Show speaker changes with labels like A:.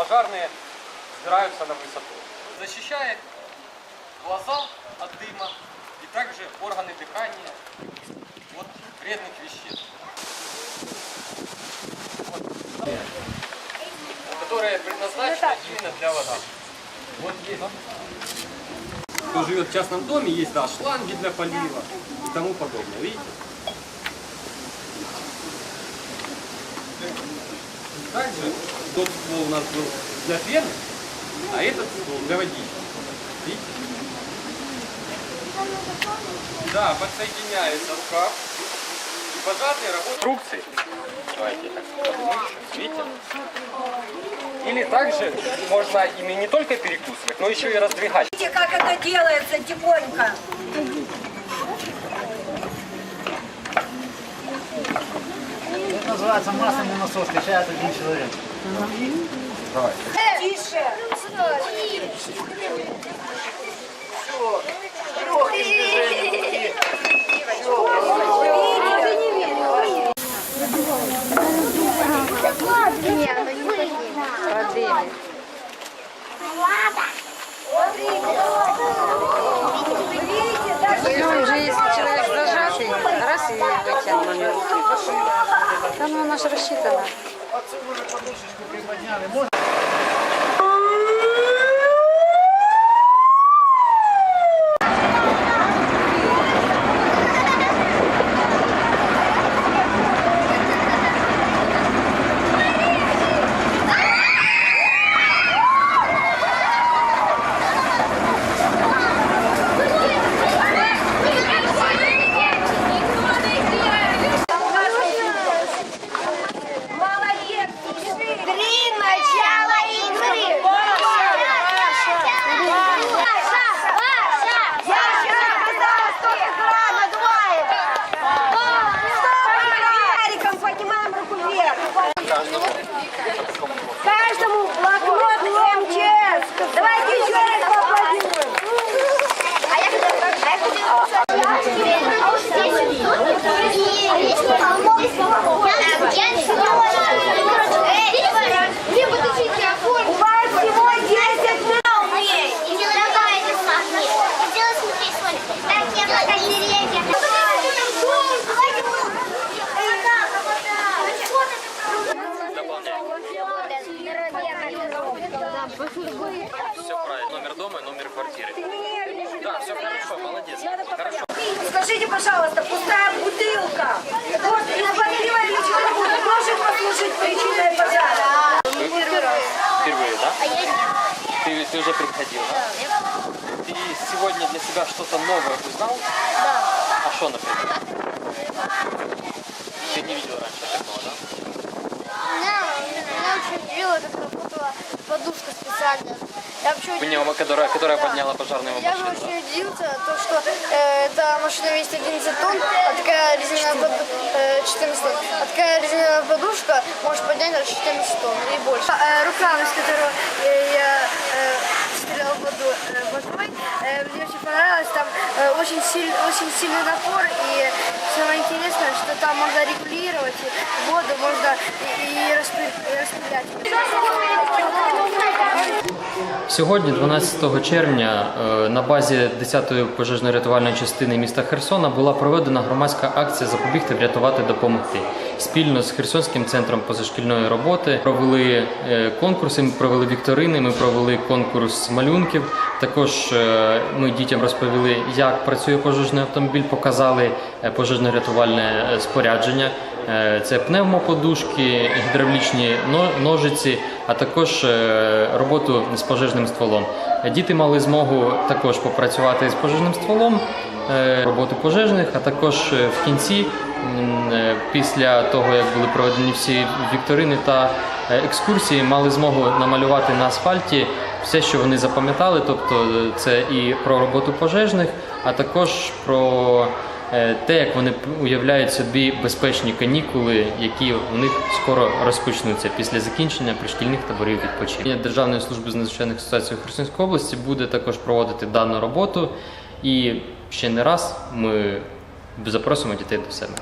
A: пожарные взбираются на высоту. Защищает глаза от дыма и также органы дыхания от вредных веществ. Которые предназначены именно для воды. Вот есть. Кто живет в частном доме, есть да, шланги для полива и тому подобное. Видите? Также тот ствол у нас был для фена, а этот ствол для водички. Видите? Да, подсоединяется рукав. И пожарные работают. Инструкции. Давайте так. Видите? Или также можно ими не только перекусывать, но еще и раздвигать.
B: Видите, как это делается тихонько.
C: Это называется масляный насос, качает один человек.
B: Тише.
D: Не, оно не поднимет.
B: Видите, даже
E: Ну, уже если человек зажатый, раз и вытянул. Там она же рассчитана.
C: Отсюда уже подушечку приподняли. Можно
B: Каждому блокнот МЧС. Давайте еще раз поаплодируем. У
A: молодец. Хорошо.
B: Скажите, пожалуйста, пустая бутылка. Вот из Валерия Ильича может послужить причиной пожара.
A: Впервые, да? Ты, ты уже приходил, да? Ты сегодня для себя что-то новое узнал? Да. А что, например? Ты не видел раньше такого, да?
D: Меня, меня очень удивило, как работала подушка специальная. Я вообще удивился.
A: Пневма, которая, которая
D: Да.
A: подняла пожарную
D: Я
A: машину. да?
D: очень удивился, то, что э, эта машина весит 11 тонн, а такая резиновая под, э, 14 тонн. А такая резиновая подушка может поднять даже 14 тонн и больше. Э, рукав, из которого Там э, очень, силь, очень сильный напор и самое интересное, что там можно регулировать и воду, можно и, и распы- и распылять.
F: Сьогодні, 12 червня, е, на базі 10-ї пожежно-рятувальної частини міста Херсона була проведена громадська акція Запобігти, врятувати, допомогти. Спільно з Херсонським центром позашкільної роботи провели е, конкурси, ми провели вікторини, ми провели конкурс малюнків. Також е, ми дітям розповіли, як працює пожежний автомобіль, показали е, пожежно-рятувальне е, спорядження. Е, Це пневмоподушки, гідравлічні ножиці, а також роботу з пожежним стволом. Діти мали змогу також попрацювати з пожежним стволом, роботу пожежних, а також в кінці, після того як були проведені всі вікторини та екскурсії, мали змогу намалювати на асфальті все, що вони запам'ятали, тобто е, це і про роботу пожежних, а також про е, те, як вони уявляють собі безпечні канікули, які у них скоро розпочнуться після закінчення пришкільних таборів відпочинку. Державної служби з надзвичайних ситуацій у Херсонській області буде також проводити дану роботу. І ще не раз ми запросимо дітей до себе.